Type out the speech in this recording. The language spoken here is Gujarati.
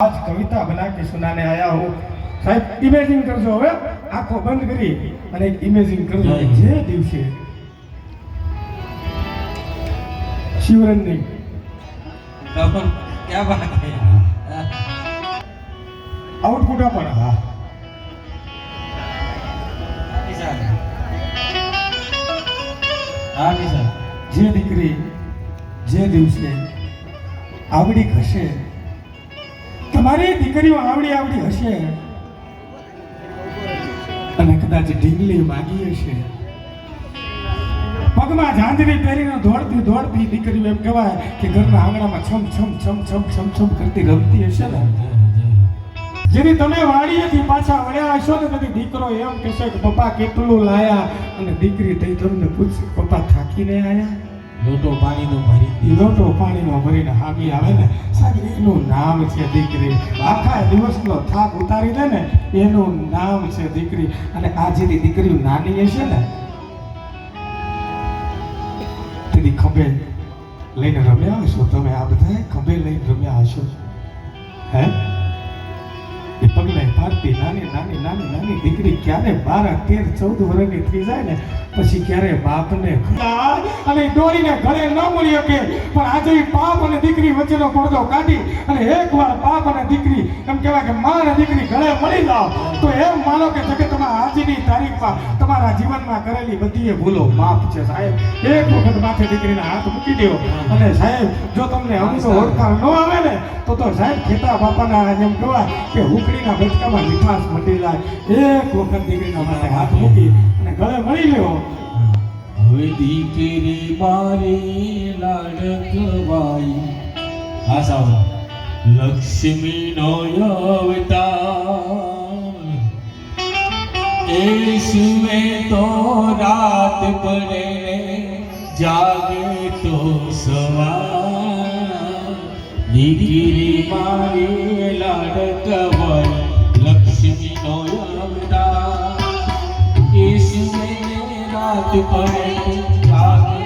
आज कविता बना के सुनाने आया हूँ સાહેબ ઇમેજિંગ કરજો હવે આંખો બંધ કરી અને એક ઇમેજિંગ કરજો જય. જે દિવસે શિવરંજની कौन क्या बात है આઉટપુટ પણ હા निशान हाँ निशान જે દીકરી જે દિવસે આવડી હશે તમારી દીકરીઓ આવડી આવડી હશે. અને કદાચ ઢીંગલી માગી હશે. પગમાં ઝાંઝરી પહેરીને દોડતી દોડતી દીકરીઓ એમ કહેવાય કે ઘરના આંગણામાં છમ છમ છમ છમ છમ છમ કરતી રમતી હશે ને. જેથી તમે વાડીએથી પાછા વળ્યા હશો ને તેથી દીકરો એમ કહેશે કે, પપ્પા, કેટલું લાયા? અને દીકરી તઈ તમને પૂછશે, પપ્પા થાકીને આયા? લોટો પાણીનો ભરી લોટો પાણીનો ભરીને હામી આવે ને, સાહેબ, એનું નામ છે દીકરી. આખા દિવસનો થાક ઉતારી દે ને, એનું નામ છે દીકરી. અને આ જેથી દીકરી નાની હશે ને તેથી ખભે લઈને રમ્યા હશો તમે આ બધા ખભે લઈને રમ્યા હશો? હે? એ પગલે નાની નાની નાની દીકરી બાર તેર ચૌદ વર્ષની થઈ જાય ને, પછી ક્યારે બાપને અને દોરીને ઘરે ન મળી શકે. પણ આજે બાપ અને દીકરી વચ્ચેનો પડદો કાઢી અને એકવાર બાપ અને દીકરી, એમ કહેવાય કે મા અને દીકરી ઘરે મળી જાઓ. તો એમ માનો કે જગતમાં આજની તારીખમાં તમારા જીવનમાં કરેલી બધી ભૂલો માફ છે સાહેબ. એક વખત માથે દીકરીના હાથ મૂકી દો અને સાહેબ, જો તમને અમુક ઓળખાણ ન આવે ને, તો તો સાહેબ ખેતા બાપાના જેમ કહેવાય કે હુકડીના બચકામાં મીઠાશ મટી જાય. એક વખત દીકરીના સાવ લક્ષ્મી નો અવતાર. તો રાત પડે જાગે તો સવાર. દીકરી મારી લાડકવાઈ. Pai, Pai, Pai,